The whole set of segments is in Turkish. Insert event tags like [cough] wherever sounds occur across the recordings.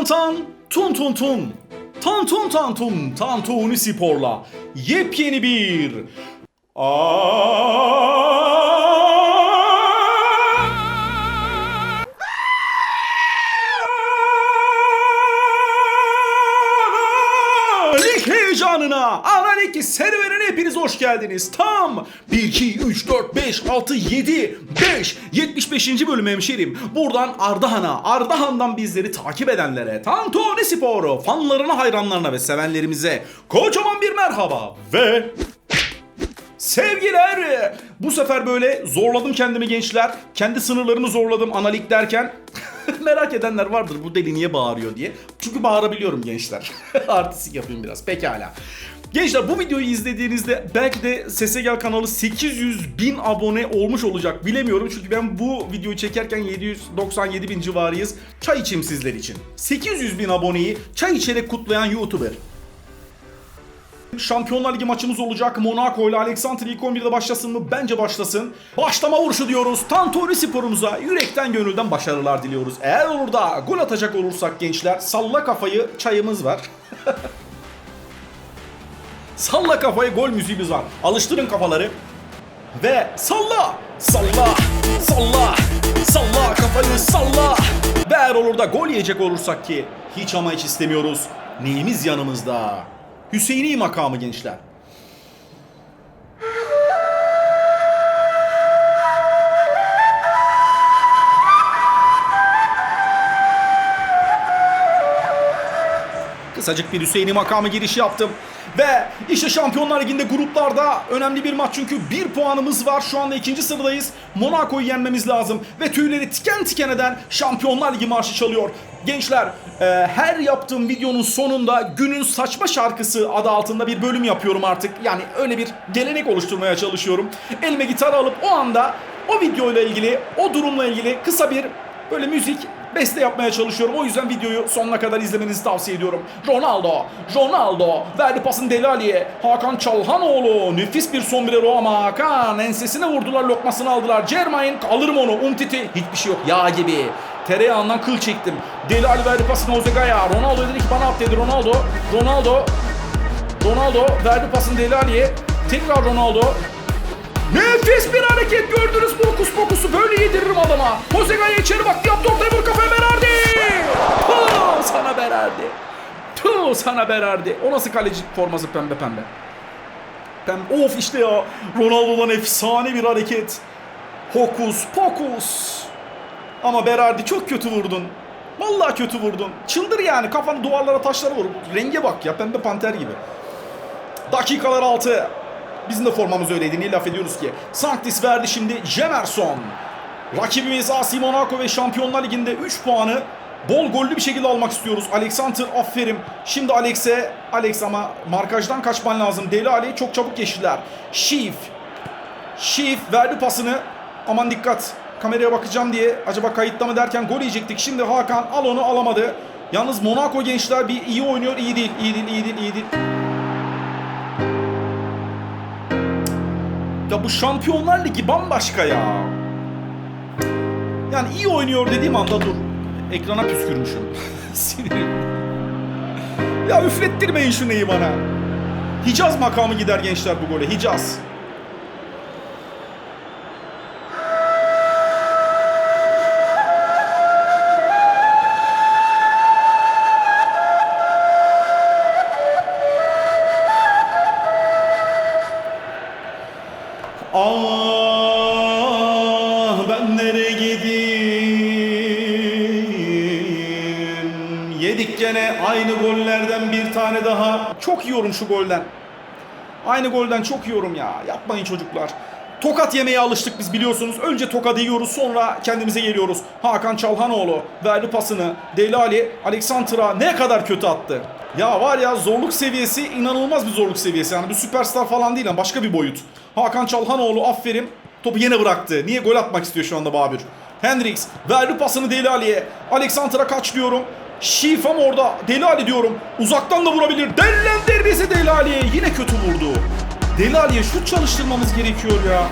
tan tan, tun tun tun. Tan tun tan tun, Tantuni Spor'la yepyeni bir... Lig heyecanına, Analik serüvenine hepiniz hoş geldiniz. Tam 1, 2, 3, 4, 5, 6, 7, 5, 75. bölüm hemşerim. Buradan Ardahan'a, Ardahan'dan bizleri takip edenlere, Tantuni Sporu, fanlarına, hayranlarına ve sevenlerimize kocaman bir merhaba ve Sevgiler! Bu sefer böyle zorladım kendimi gençler. Kendi sınırlarımı zorladım analik derken. [laughs] Merak edenler vardır bu deli niye bağırıyor diye. Çünkü bağırabiliyorum gençler. [laughs] Artistik yapayım biraz. Pekala. Gençler bu videoyu izlediğinizde belki de Sese Gel kanalı 800 bin abone olmuş olacak bilemiyorum. Çünkü ben bu videoyu çekerken 797 bin civarıyız. Çay içeyim sizler için. 800 bin aboneyi çay içerek kutlayan YouTuber. Şampiyonlar Ligi maçımız olacak. Monaco ile Alexandria ilk 11'de başlasın mı? Bence başlasın. Başlama vuruşu diyoruz. Tantori sporumuza yürekten gönülden başarılar diliyoruz. Eğer olur da gol atacak olursak gençler salla kafayı çayımız var. [laughs] salla kafayı gol müziğimiz var. Alıştırın kafaları. Ve salla, salla, salla, salla kafayı salla. Ve eğer olur da gol yiyecek olursak ki hiç ama hiç istemiyoruz. Neyimiz yanımızda? Hüseyini makamı gençler. Kısacık bir Hüseyin'i makamı girişi yaptım. Ve işte Şampiyonlar Ligi'nde gruplarda önemli bir maç çünkü bir puanımız var. Şu anda ikinci sıradayız. Monaco'yu yenmemiz lazım. Ve tüyleri tiken tiken eden Şampiyonlar Ligi marşı çalıyor. Gençler e, her yaptığım videonun sonunda günün saçma şarkısı adı altında bir bölüm yapıyorum artık. Yani öyle bir gelenek oluşturmaya çalışıyorum. Elime gitar alıp o anda o videoyla ilgili, o durumla ilgili kısa bir böyle müzik beste yapmaya çalışıyorum. O yüzden videoyu sonuna kadar izlemenizi tavsiye ediyorum. Ronaldo, Ronaldo verdi pasını Deli Ali'ye. Hakan Çalhanoğlu nefis bir sombrero ama Hakan ensesine vurdular lokmasını aldılar. Cermain alırım onu. Umtiti hiçbir şey yok yağ gibi. Tereyağından kıl çektim. Deli Ali verdi pasını Ozega'ya. Ronaldo dedi ki bana at dedi Ronaldo. Ronaldo Ronaldo verdi pasını Deli Ali'ye. Tekrar Ronaldo. Nefis bir hareket gördünüz mü? Okus pokusu böyle yediririm adama. Posega'ya içeri baktı yaptı ortaya vur kafaya Berardi. Tuh sana Berardi. Tuh sana Berardi. O nasıl kaleci forması pembe pembe. Pembe. Of işte ya. Ronaldo'dan efsane bir hareket. Hokus pokus. Ama Berardi çok kötü vurdun. Vallahi kötü vurdun. Çıldır yani kafanı duvarlara taşlara vur. Renge bak ya pembe panter gibi. Dakikalar 6. Bizim de formamız öyleydi. Niye laf ediyoruz ki? Sanctis verdi şimdi Jemerson. Rakibimiz AC Monaco ve Şampiyonlar Ligi'nde 3 puanı bol gollü bir şekilde almak istiyoruz. Alexander aferin. Şimdi Alex'e Alex ama markajdan kaçman lazım. Deli Ali çok çabuk geçtiler. Şif. Şif verdi pasını. Aman dikkat. Kameraya bakacağım diye acaba kayıtta mı derken gol yiyecektik. Şimdi Hakan al onu alamadı. Yalnız Monaco gençler bir iyi oynuyor. iyi değil, iyi değil, iyi değil, iyi değil. Ya bu Şampiyonlar Ligi bambaşka ya. Yani iyi oynuyor dediğim anda dur. Ekrana püskürmüşüm. [laughs] Sinirim. Ya üflettirmeyin şu neyi bana. Hicaz makamı gider gençler bu gole. Hicaz. Yiyorum şu golden Aynı golden çok yiyorum ya Yapmayın çocuklar Tokat yemeye alıştık biz biliyorsunuz. Önce tokadı yiyoruz sonra kendimize geliyoruz. Hakan Çalhanoğlu verdi pasını. Deli Ali ne kadar kötü attı. Ya var ya zorluk seviyesi inanılmaz bir zorluk seviyesi. Yani bir süperstar falan değil ama başka bir boyut. Hakan Çalhanoğlu aferin. Topu yine bıraktı. Niye gol atmak istiyor şu anda Babür? Hendrix verdi pasını Deli Ali'ye. Alexander'a kaç diyorum. Şifam orada. Deli Ali diyorum. Uzaktan da vurabilir. Dellen derbisi Deli Ali'ye. Yine kötü vurdu. Deli Ali'ye şut çalıştırmamız gerekiyor ya.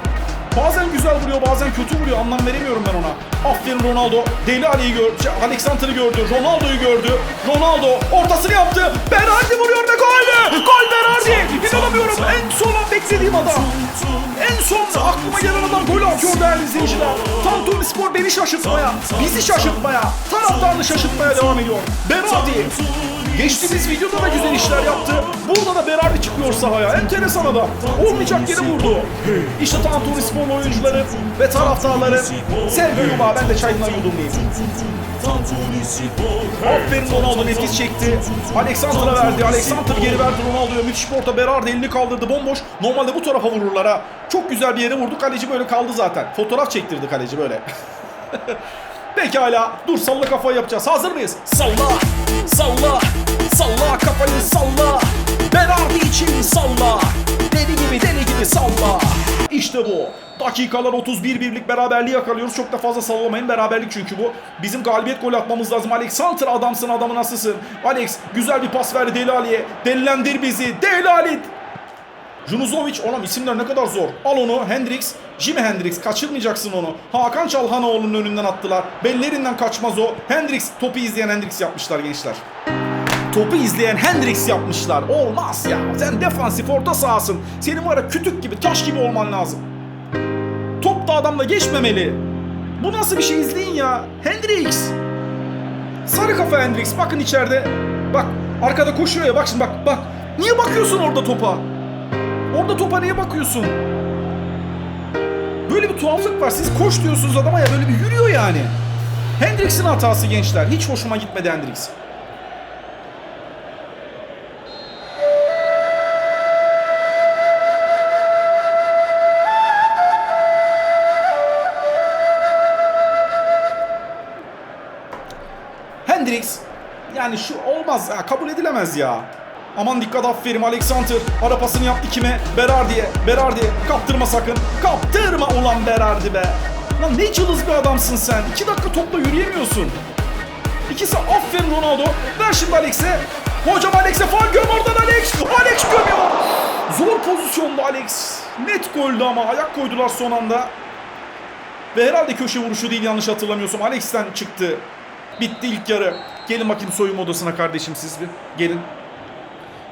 Bazen güzel vuruyor bazen kötü vuruyor anlam veremiyorum ben ona. Aferin Ronaldo. Deli Ali'yi gördü. Şey, Alexander'ı gördü. Ronaldo'yu gördü. Ronaldo ortasını yaptı. Berardi vuruyor ve gol! Gol Berardi! İnanamıyorum. En son an beklediğim adam. En son aklıma gelen adam gol atıyor değerli izleyiciler. Tantuni Spor beni şaşırtmaya, bizi şaşırtmaya, taraftarını şaşırtmaya devam ediyor. Berardi. Geçtiğimiz videoda da güzel işler yaptı. Burada da Berardi çıkıyor sahaya. Enteresan adam. Olmayacak yere vurdu. İşte Tantuni Spor oyuncuları ve taraftarları. Sevgi yumağı ben de çayından yudumlayayım. Aferin Ronaldo nefis çekti. Alexander'a verdi. Alexander geri verdi Ronaldo'ya. Müthiş bir orta. Berardi elini kaldırdı. Bomboş. Normalde bu tarafa vururlar ha. Çok güzel bir yere vurdu. Kaleci böyle kaldı zaten. Fotoğraf çektirdi kaleci böyle. [laughs] Pekala. Dur salla kafayı yapacağız. Hazır mıyız? Salla. Salla. Salla kafayı salla. Berardi için salla. Deli gibi deli gibi salla. İşte bu. Dakikalar 31 birlik beraberliği yakalıyoruz. Çok da fazla sallamayın. Beraberlik çünkü bu. Bizim galibiyet golü atmamız lazım. Alexander adamsın adamı nasılsın? Alex güzel bir pas verdi Deli Ali'ye. Delilendir bizi. Deli Ali. Junuzovic oğlum isimler ne kadar zor. Al onu Hendrix. Jimi Hendrix kaçırmayacaksın onu. Hakan Çalhanoğlu'nun önünden attılar. Bellerinden kaçmaz o. Hendrix topu izleyen Hendrix yapmışlar gençler. Topu izleyen Hendrix yapmışlar. Olmaz ya. Sen defansif orta sahasın. Senin var ya kütük gibi taş gibi olman lazım. Top da adamla geçmemeli. Bu nasıl bir şey izleyin ya. Hendrix. Sarı kafa Hendrix. Bakın içeride. Bak arkada koşuyor ya. Bak şimdi bak bak. Niye bakıyorsun orada topa? Orada topa niye bakıyorsun? Böyle bir tuhaflık var. Siz koş diyorsunuz adama ya böyle bir yürüyor yani. Hendrix'in hatası gençler. Hiç hoşuma gitmedi Hendrix. Yani şu olmaz ya kabul edilemez ya. Aman dikkat aferin Alexander. Ara pasını yaptı kime? Berardi'ye. Berardi kaptırma sakın. Kaptırma ulan Berardi be. Lan ne cılız bir adamsın sen. İki dakika topla yürüyemiyorsun. İkisi aferin Ronaldo. Ver şimdi Alex'e. Hocam Alex'e faul göm oradan Alex. Alex gömüyor. Zor pozisyonda Alex. Net goldü ama ayak koydular son anda. Ve herhalde köşe vuruşu değil yanlış hatırlamıyorsam. Alex'ten çıktı. Bitti ilk yarı. Gelin bakayım soyunma odasına kardeşim siz bir. Gelin.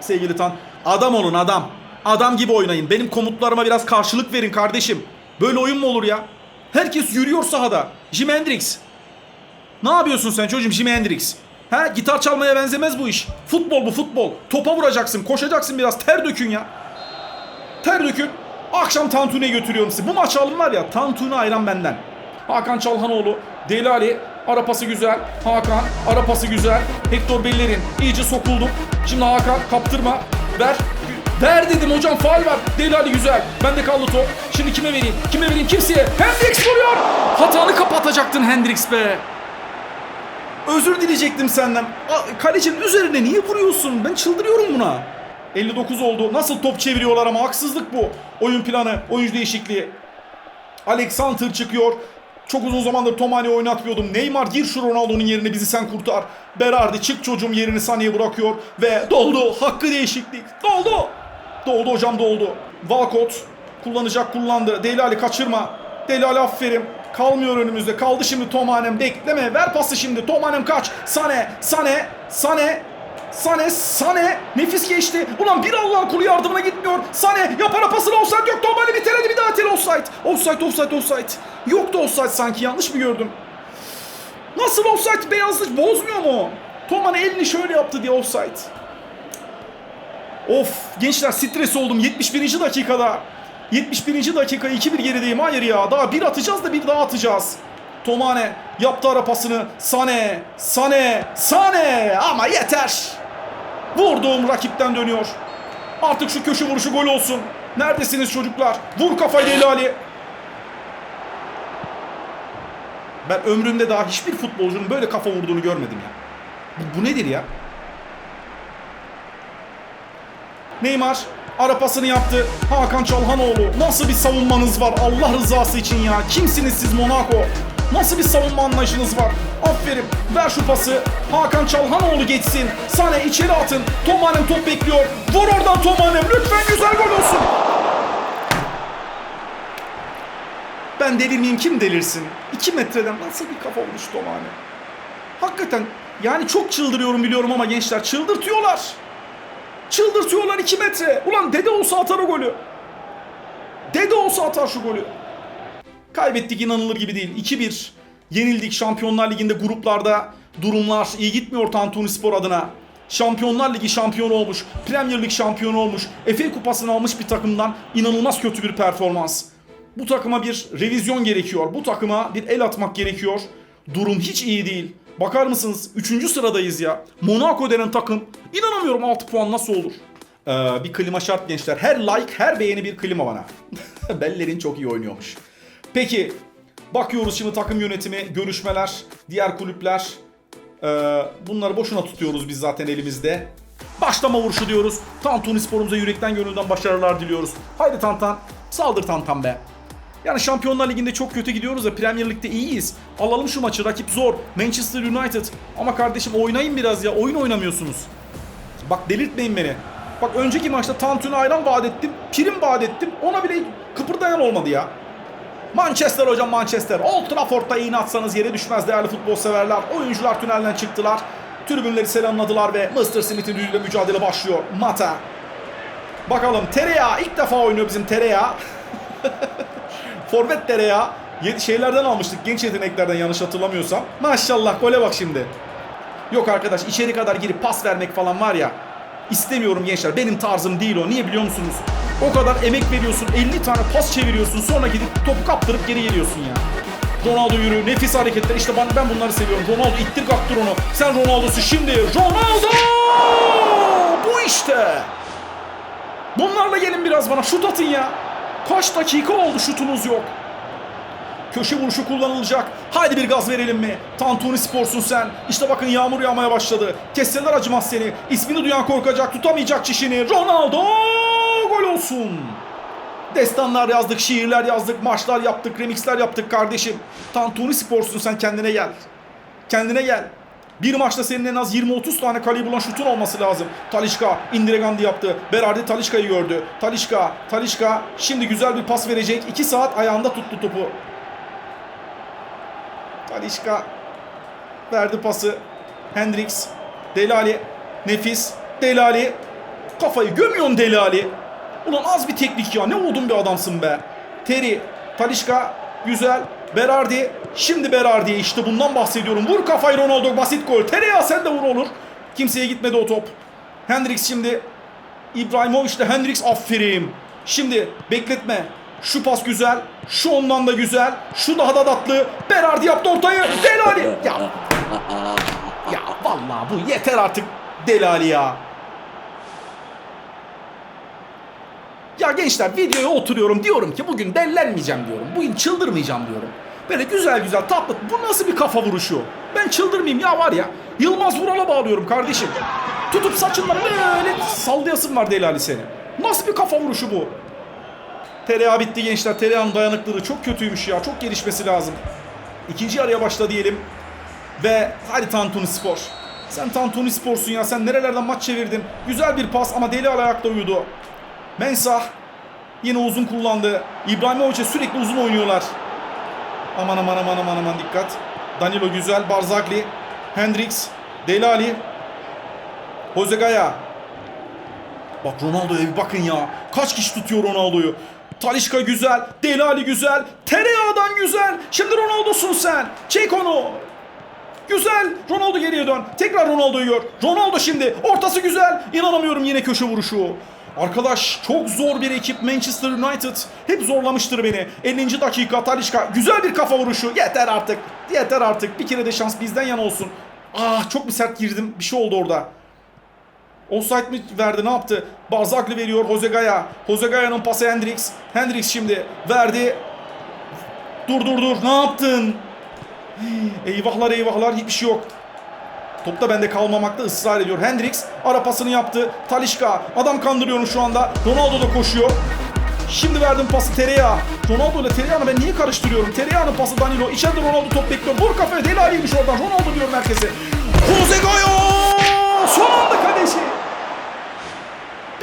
Sevgili Tan. Adam olun adam. Adam gibi oynayın. Benim komutlarıma biraz karşılık verin kardeşim. Böyle oyun mu olur ya? Herkes yürüyor sahada. Jim Hendrix. Ne yapıyorsun sen çocuğum Jim Hendrix? Ha gitar çalmaya benzemez bu iş. Futbol bu futbol. Topa vuracaksın, koşacaksın biraz. Ter dökün ya. Ter dökün. Akşam Tantuni'ye götürüyorum sizi. Bu maç alın var ya Tantuni ayran benden. Hakan Çalhanoğlu, Deli Ali, ara pası güzel. Hakan, ara pası güzel. Hector Bellerin iyice sokulduk. Şimdi Hakan kaptırma. Ver. Ver dedim hocam faal var. Deli Ali güzel. Bende kaldı top. Şimdi kime vereyim? Kime vereyim? Kimseye. Hendrix vuruyor. Hatanı kapatacaktın Hendrix be. Özür dileyecektim senden. Kalecinin üzerine niye vuruyorsun? Ben çıldırıyorum buna. 59 oldu. Nasıl top çeviriyorlar ama haksızlık bu. Oyun planı, oyuncu değişikliği. Alexander çıkıyor. Çok uzun zamandır Tomani oynatmıyordum. Neymar gir şu Ronaldo'nun yerine bizi sen kurtar. Berardi çık çocuğum yerini saniye bırakıyor. Ve doldu. Hakkı değişiklik. Doldu. Doldu hocam doldu. Valcott kullanacak kullandı. Deli Ali kaçırma. Deli Ali aferin. Kalmıyor önümüzde. Kaldı şimdi Tomanem. Bekleme. Ver pası şimdi. Tomanem kaç. Sane. Sane. Sane. Sane, Sane nefis geçti. Ulan bir Allah'ın kulu yardımına gitmiyor. Sane yapana pasını offside yok. Tomani bir teledi bir daha tel offside. Offside, offside, offside. Yoktu offside sanki yanlış mı gördüm? Nasıl offside beyazlık bozmuyor mu? Tomani elini şöyle yaptı diye offside. Of gençler stres oldum 71. dakikada. 71. dakika 2-1 gerideyim. Hayır ya daha bir atacağız da bir daha atacağız. Tomane yaptı ara pasını. Sane, Sane, Sane ama yeter. Vurduğum rakipten dönüyor. Artık şu köşe vuruşu gol olsun. Neredesiniz çocuklar? Vur kafayı Deli Ali. Ben ömrümde daha hiçbir futbolcunun böyle kafa vurduğunu görmedim ya. Bu, bu nedir ya? Neymar ara pasını yaptı. Hakan Çalhanoğlu. Nasıl bir savunmanız var Allah rızası için ya. Kimsiniz siz Monaco? Nasıl bir savunma anlayışınız var? Aferin. Ver şu. Hakan Çalhanoğlu geçsin. Sane içeri atın. Tomanem top bekliyor. Vur oradan Tomanem. Lütfen güzel gol olsun. Ben delir miyim kim delirsin? 2 metreden nasıl bir kafa olmuş Tomane? Hakikaten yani çok çıldırıyorum biliyorum ama gençler çıldırtıyorlar. Çıldırtıyorlar 2 metre. Ulan dede olsa atar o golü. Dede olsa atar şu golü. Kaybettik inanılır gibi değil. 2-1 yenildik Şampiyonlar Ligi'nde gruplarda durumlar iyi gitmiyor Tantuni Spor adına. Şampiyonlar Ligi şampiyonu olmuş, Premier Lig şampiyonu olmuş, FA kupasını almış bir takımdan inanılmaz kötü bir performans. Bu takıma bir revizyon gerekiyor. Bu takıma bir el atmak gerekiyor. Durum hiç iyi değil. Bakar mısınız? 3. sıradayız ya. Monaco denen takım. İnanamıyorum 6 puan nasıl olur? Ee, bir klima şart gençler. Her like, her beğeni bir klima bana. [laughs] Bellerin çok iyi oynuyormuş. Peki bakıyoruz şimdi takım yönetimi, görüşmeler, diğer kulüpler. Ee, bunları boşuna tutuyoruz biz zaten elimizde. Başlama vuruşu diyoruz. Tantuni sporumuza yürekten gönülden başarılar diliyoruz. Haydi Tantan, saldır Tantan be. Yani Şampiyonlar Ligi'nde çok kötü gidiyoruz da Premier Lig'de iyiyiz. Alalım şu maçı. Rakip zor. Manchester United. Ama kardeşim oynayın biraz ya. Oyun oynamıyorsunuz. Bak delirtmeyin beni. Bak önceki maçta Tantun'a ayran vaat ettim. Prim vaat ettim. Ona bile kıpırdayan olmadı ya. Manchester hocam Manchester. Old Trafford'da iğne atsanız yere düşmez değerli futbol severler. Oyuncular tünelden çıktılar. Tribünleri selamladılar ve Mr. Smith'in düdüğüyle mücadele başlıyor. Mata. Bakalım Tereyağı ilk defa oynuyor bizim Tereyağı. [laughs] Forvet Tereyağı. Yedi şeylerden almıştık genç yeteneklerden yanlış hatırlamıyorsam. Maşallah gole bak şimdi. Yok arkadaş içeri kadar girip pas vermek falan var ya. İstemiyorum gençler. Benim tarzım değil o. Niye biliyor musunuz? O kadar emek veriyorsun. 50 tane pas çeviriyorsun. Sonra gidip topu kaptırıp geri geliyorsun ya. Ronaldo yürü. Nefis hareketler. İşte ben, ben bunları seviyorum. Ronaldo ittir kaptır onu. Sen Ronaldo'su şimdi. Ronaldo! Bu işte. Bunlarla gelin biraz bana. Şut atın ya. Kaç dakika oldu şutunuz yok. Köşe vuruşu kullanılacak. Haydi bir gaz verelim mi? Tantuni sporsun sen. İşte bakın yağmur yağmaya başladı. Kesseler acımaz seni. İsmini duyan korkacak, tutamayacak çişini. Ronaldo gol olsun. Destanlar yazdık, şiirler yazdık, maçlar yaptık, remixler yaptık kardeşim. Tantuni sporsun sen kendine gel. Kendine gel. Bir maçta senin en az 20-30 tane kaleyi bulan şutun olması lazım. Talişka indiregandi yaptı. Berardi Talişka'yı gördü. Talişka, Talişka şimdi güzel bir pas verecek. 2 saat ayağında tuttu topu. Talişka verdi pası. Hendrix, Delali, nefis. Delali kafayı gömüyorsun Delali. Ulan az bir teknik ya. Ne oldun bir adamsın be. Terry, Talişka güzel. Berardi. Şimdi Berardi işte bundan bahsediyorum. Vur kafayı Ronaldo basit gol. Tereyağı sen de vur olur. Kimseye gitmedi o top. Hendrix şimdi. İbrahimovic ile Hendrix aferin. Şimdi bekletme. Şu pas güzel. Şu ondan da güzel. Şu daha da tatlı. Berardi yaptı ortayı. Delali. [laughs] Ya. Ya vallahi bu yeter artık Delali ya. Ya gençler videoya oturuyorum diyorum ki bugün dellenmeyeceğim diyorum. Bugün çıldırmayacağım diyorum. Böyle güzel güzel tatlı. Bu nasıl bir kafa vuruşu? Ben çıldırmayayım ya var ya. Yılmaz Vural'a bağlıyorum kardeşim. Tutup saçından böyle sallayasın var Delali seni. Nasıl bir kafa vuruşu bu? Tereyağı bitti gençler. Tereyağın dayanıklılığı çok kötüymüş ya. Çok gelişmesi lazım. İkinci yarıya başla diyelim. Ve hadi Tantuni Spor. Sen Tantuni Spor'sun ya. Sen nerelerden maç çevirdin. Güzel bir pas ama Deli ayakta uyudu. Mensah yine uzun kullandı. İbrahimovic'e sürekli uzun oynuyorlar. Aman aman aman aman aman dikkat. Danilo güzel. Barzagli. Hendrix. Deli Ali. Hozegaya. Bak Ronaldo'ya bir bakın ya. Kaç kişi tutuyor Ronaldo'yu. Talişka güzel. Deli Ali güzel. Tereyağdan güzel. Şimdi Ronaldo'sun sen. Çek onu. Güzel. Ronaldo geriye dön. Tekrar Ronaldo'yu gör. Ronaldo şimdi. Ortası güzel. İnanamıyorum yine köşe vuruşu. Arkadaş çok zor bir ekip Manchester United. Hep zorlamıştır beni. 50. dakika Talişka. Güzel bir kafa vuruşu. Yeter artık. Yeter artık. Bir kere de şans bizden yana olsun. Ah çok bir sert girdim. Bir şey oldu orada. Offside mi verdi ne yaptı? Barzagli veriyor Hozegaya. Hozegaya'nın pası Hendrix. Hendrix şimdi verdi. Dur dur dur ne yaptın? Eyvahlar eyvahlar hiçbir şey yok. Topta bende kalmamakta ısrar ediyor. Hendrix ara pasını yaptı. Talişka adam kandırıyorum şu anda. Ronaldo da koşuyor. Şimdi verdim pası Tereyağı. Ronaldo ile Tereyağı'nı ben niye karıştırıyorum? Tereyağı'nın pası Danilo. İçeride Ronaldo top bekliyor. Vur kafaya Deli Ali'ymiş oradan. Ronaldo diyor merkeze. Hozegaya! Son anda kaleci.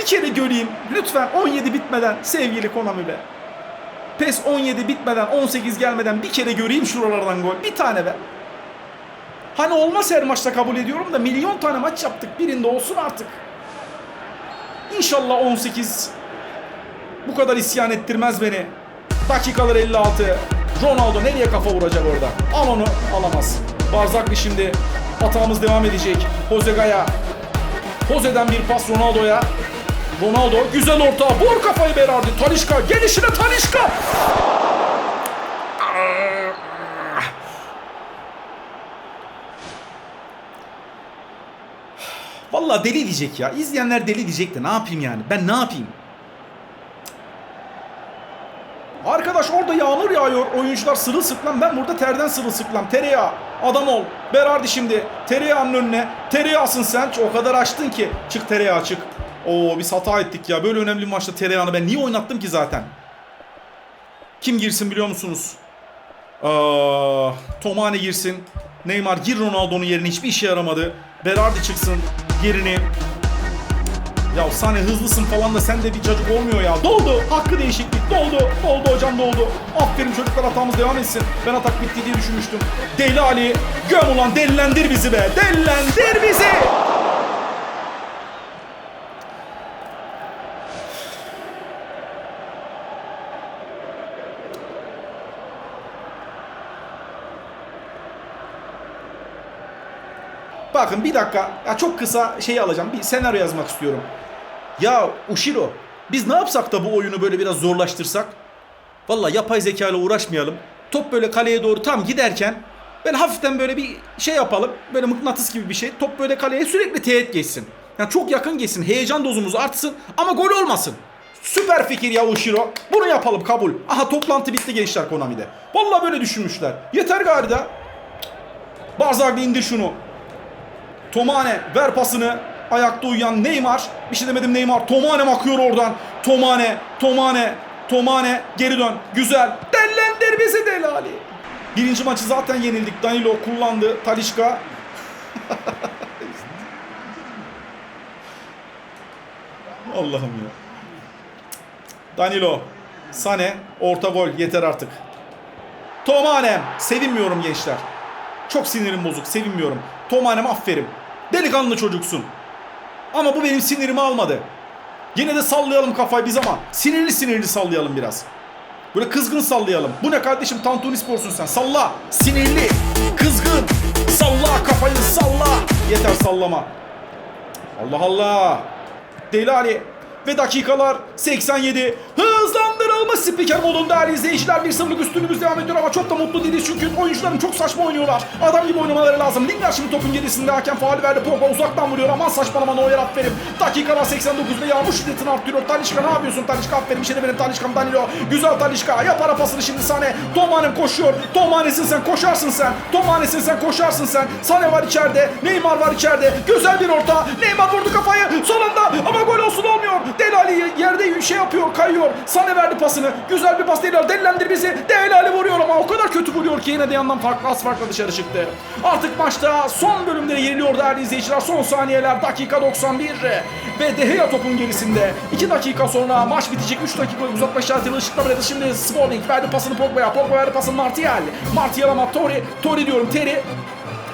Bir kere göreyim. Lütfen 17 bitmeden sevgili Konami be. PES 17 bitmeden 18 gelmeden bir kere göreyim şuralardan gol. Bir tane be. Hani olmaz her maçta kabul ediyorum da milyon tane maç yaptık. Birinde olsun artık. İnşallah 18 bu kadar isyan ettirmez beni. Dakikalar 56. Ronaldo nereye kafa vuracak orada? Al onu alamaz. Barzakli şimdi hatamız devam edecek. Jose Gaya. Jose'den bir pas Ronaldo'ya. Ronaldo güzel orta. Vur kafayı Berardi. Talişka gelişine Talişka. Vallahi deli diyecek ya. İzleyenler deli diyecek de ne yapayım yani? Ben ne yapayım? Arkadaş orada yağmur yağıyor. Oyuncular sırılsıklam. Ben burada terden sırılsıklam. Tereyağı. Adam ol. Berardi şimdi. Tereyağının önüne. Tereyağısın sen. O kadar açtın ki. Çık tereyağı çık. Oo biz hata ettik ya. Böyle önemli bir maçta tereyağını ben niye oynattım ki zaten? Kim girsin biliyor musunuz? Aa, Tomane girsin. Neymar gir Ronaldo'nun yerine hiçbir işe yaramadı. Berardi çıksın yerini. Ya Sane hızlısın falan da sen de bir cacık olmuyor ya. Doldu. Hakkı değişiklik. Doldu. Doldu hocam doldu. Aferin çocuklar hatamız devam etsin. Ben atak bitti diye düşünmüştüm. Deli Ali. Göm ulan delilendir bizi be. Delilendir bizi. Bakın bir dakika. Ya çok kısa şeyi alacağım. Bir senaryo yazmak istiyorum. Ya Ushiro biz ne yapsak da bu oyunu böyle biraz zorlaştırsak? Valla yapay zeka ile uğraşmayalım. Top böyle kaleye doğru tam giderken böyle hafiften böyle bir şey yapalım. Böyle mıknatıs gibi bir şey. Top böyle kaleye sürekli teğet geçsin. Yani çok yakın geçsin. Heyecan dozumuz artsın ama gol olmasın. Süper fikir ya Ushiro. Bunu yapalım kabul. Aha toplantı bitti gençler Konami'de. Valla böyle düşünmüşler. Yeter gari da. Barzagli indir şunu. Tomane ver pasını. Ayakta uyuyan Neymar. Bir şey demedim Neymar. Tomane akıyor oradan. Tomane, Tomane, Tomane geri dön. Güzel. Dellendir bizi Delali. Birinci maçı zaten yenildik. Danilo kullandı. Talişka. [laughs] Allah'ım ya. Danilo. Sane. Orta gol. Yeter artık. Tomane. Sevinmiyorum gençler. Çok sinirim bozuk. Sevinmiyorum. Tomanem aferin. Delikanlı çocuksun. Ama bu benim sinirimi almadı. Yine de sallayalım kafayı biz ama sinirli sinirli sallayalım biraz. Böyle kızgın sallayalım. Bu ne kardeşim Tantuni Spor'sun sen. Salla. Sinirli. Kızgın. Salla kafayı salla. Yeter sallama. Allah Allah. Deli Ali. Ve dakikalar 87. Hızlandırılmış spiker modunda değerli izleyiciler. 1-0'lık üstünlüğümüz devam ediyor ama çok da mutlu değiliz çünkü oyuncuların çok saçma oynuyorlar. Adam gibi oynamaları lazım. Lingard şimdi topun gerisinde hakem faal verdi. Pogba uzaktan vuruyor. Aman saçmalama Neuer aferin. Dakikalar 89'da yağmur şiddetini arttırıyor. Talişka ne yapıyorsun Talişka aferin. Bir şey de benim Talişka'm Danilo. Güzel Talişka. Yapar pasını şimdi Sane. Tomanem koşuyor. Tomanesin sen koşarsın sen. Tomanesin sen koşarsın sen. Sane var içeride. Neymar var içeride. Güzel bir orta. Neymar vurdu kafayı. Son anda ama gol olsun olmuyor. Deli Ali yerde şey yapıyor kayıyor. Sane verdi pasını. Güzel bir pas Deli Ali. Delilendir bizi. Deli Ali vuruyor ama o kadar kötü vuruyor ki yine de yandan farklı az farklı dışarı çıktı. Artık maçta son bölümde yeniliyor değerli izleyiciler. Son saniyeler dakika 91 ve De Gea topun gerisinde. 2 dakika sonra maç bitecek. 3 dakika uzatma işaretiyle ışıkla bıraktı. Şimdi Smalling verdi pasını Pogba'ya. Pogba verdi pasını Martial. Martial ama Tori. Tori diyorum Terry.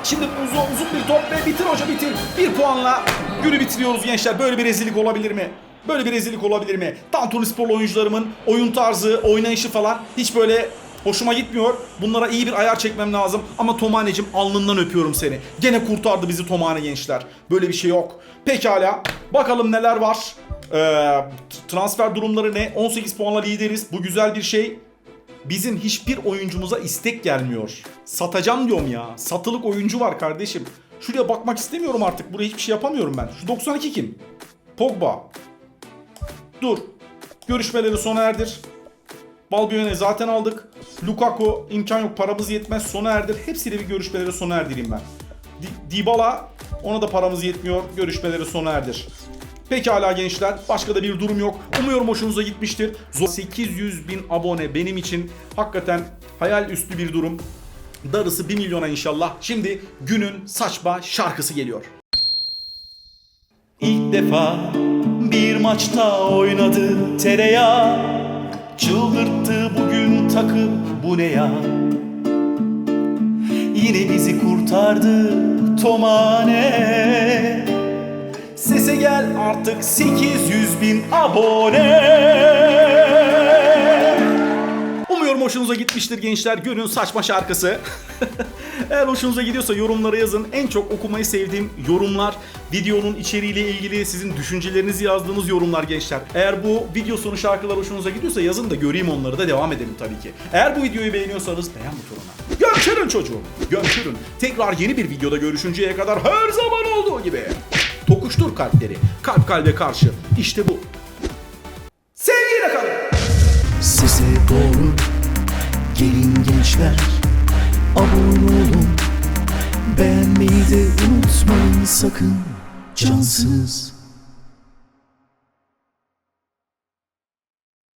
Şimdi uzun, uzun bir top ve bitir hoca bitir. Bir puanla günü bitiriyoruz gençler. Böyle bir rezillik olabilir mi? Böyle bir rezillik olabilir mi? Tantuni Spor oyuncularımın oyun tarzı, oynayışı falan hiç böyle hoşuma gitmiyor. Bunlara iyi bir ayar çekmem lazım. Ama Tomane'cim alnından öpüyorum seni. Gene kurtardı bizi Tomane gençler. Böyle bir şey yok. Pekala. Bakalım neler var. Ee, transfer durumları ne? 18 puanla lideriz. Bu güzel bir şey bizim hiçbir oyuncumuza istek gelmiyor. Satacağım diyorum ya. Satılık oyuncu var kardeşim. Şuraya bakmak istemiyorum artık. Buraya hiçbir şey yapamıyorum ben. Şu 92 kim? Pogba. Dur. Görüşmeleri sona erdir. Balbion'e zaten aldık. Lukaku imkan yok paramız yetmez sona erdir. Hepsiyle bir görüşmeleri sona erdireyim ben. Di- Dybala ona da paramız yetmiyor. Görüşmeleri sona erdir. Pekala gençler. Başka da bir durum yok. Umuyorum hoşunuza gitmiştir. Zor- 800 bin abone benim için hakikaten hayal üstü bir durum. Darısı 1 milyona inşallah. Şimdi günün saçma şarkısı geliyor. İlk defa bir maçta oynadı tereyağı. Çıldırttı bugün takım bu ne ya? Yine bizi kurtardı Tomane. Sese gel artık 800 bin abone Umuyorum hoşunuza gitmiştir gençler. Günün saçma şarkısı. [laughs] Eğer hoşunuza gidiyorsa yorumlara yazın. En çok okumayı sevdiğim yorumlar, videonun içeriğiyle ilgili sizin düşüncelerinizi yazdığınız yorumlar gençler. Eğer bu video sonu şarkılar hoşunuza gidiyorsa yazın da göreyim onları da devam edelim tabii ki. Eğer bu videoyu beğeniyorsanız beğen butonuna. Gömçürün çocuğum. Gömçürün. Tekrar yeni bir videoda görüşünceye kadar her zaman olduğu gibi. Tokuştur kalpleri. Kalp kalbe karşı. İşte bu. Sevgiyle kalın. Size doğru gelin gençler Abone olun. Beğenmeyi de unutmayın sakın. Cansız